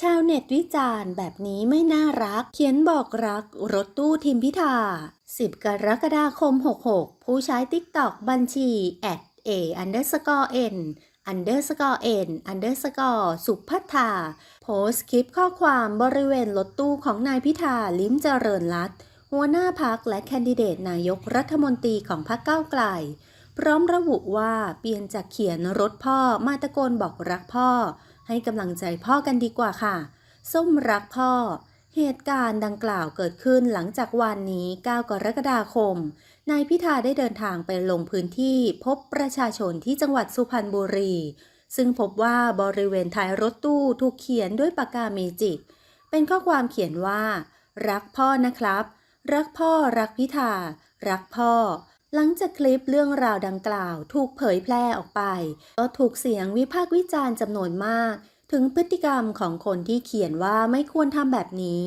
ชาวเน็ตวิจารณ์แบบนี้ไม่น่ารัก เขียนบอกรักรถตู้ทีมพิธา 10 กรกฎาคม 66 ผู้ใช้ TikTok บัญชี at a underscore n underscore n underscore สุพัฒาโพสต์คลิปข้อความบริเวณรถตู้ของนายพิธาลิ้มเจริญรัตน์หัวหน้าพักและแคนดิเดตนายกรัฐมนตรีของพรรคก้าวไกล พร้อมระบุว่าเปลี่ยนจากเขียนรถพ่อมาตะโกนบอกรักพ่อ ให้กำลังใจพ่อกันดีกว่าค่ะ ส้มรักพ่อ เหตุการณ์ดังกล่าวเกิดขึ้นหลังจากวันนี้ 9 กรกฎาคม นายพิธาได้เดินทางไปลงพื้นที่พบประชาชนที่จังหวัดสุพรรณบุรี ซึ่งพบว่าบริเวณท้ายรถตู้ถูกเขียนด้วยปากกาเมจิก เป็นข้อความเขียนว่า รักพ่อนะครับ รักพ่อรักพิธา รักพ่อ หลังจากคลิปเรื่องราวดังกล่าวถูกเผยแพร่ออกไป ก็ถูกเสียงวิพากษ์วิจารณ์จำนวนมาก ถึงพฤติกรรมของคนที่เขียนว่าไม่ควรทำแบบนี้